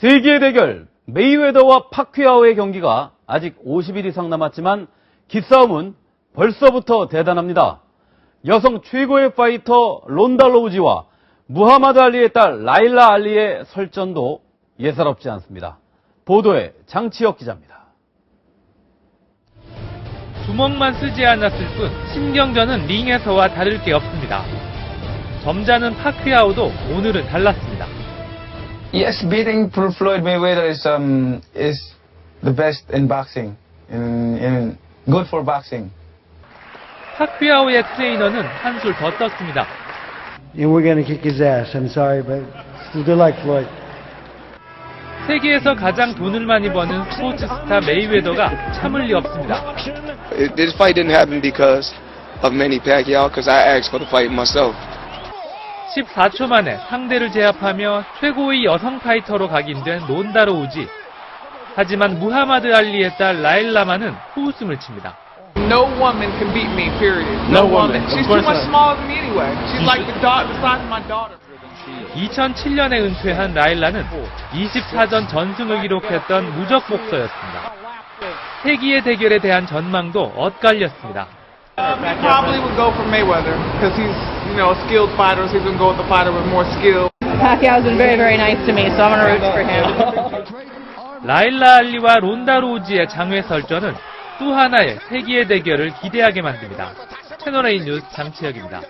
세계의 대결 메이웨더와 파퀴아오의 경기가 아직 50일 이상 남았지만 기싸움은 벌써부터 대단합니다. 여성 최고의 파이터 론다 로우지와 무하마드 알리의 딸 라일라 알리의 설전도 예사롭지 않습니다. 보도에 장치혁 기자입니다. 주먹만 쓰지 않았을 뿐 신경전은 링에서와 다를 게 없습니다. 점잖은 파크아우도 오늘은 달랐습니다. Yes, beating Flo- Floyd Mayweather is um is the best in boxing. In in good for boxing. 파크아우의 트레이너는 한술 더 떴습니다. and we're going to kick his ass. I'm sorry, but they're like Floyd. 세계에서 가장 돈을 많이 버는 스포츠 스타 메이웨더가 참을 리 없습니다. It, this fight didn't happen because of Manny Pacquiao, because I asked for the fight myself. 14초 만에 상대를 제압하며 최고의 여성 파이터로 각인된 론다 로 우지. 하지만 무하마드 알리의 딸 라일라마는 호웃음을 칩니다. No woman can beat me, period. No woman, She's too much smaller than me anyway. She's like the, size of my daughter. 2007년에 은퇴한 라일라는 24전 전승을 기록했던 무적 복서였습니다. 세기의 대결에 대한 전망도 엇갈렸습니다. Um, probably would go for Mayweather because he's, you know, a skilled fighter. So he's gonna go with the fighter with more skill. Pacquiao's been very, very nice to me, so I'm gonna root for him. 라일라 알리와 론다 로우지의 장외 설전은 또 하나의 세기의 대결을 기대하게 만듭니다. 채널A 뉴스 장치혁입니다.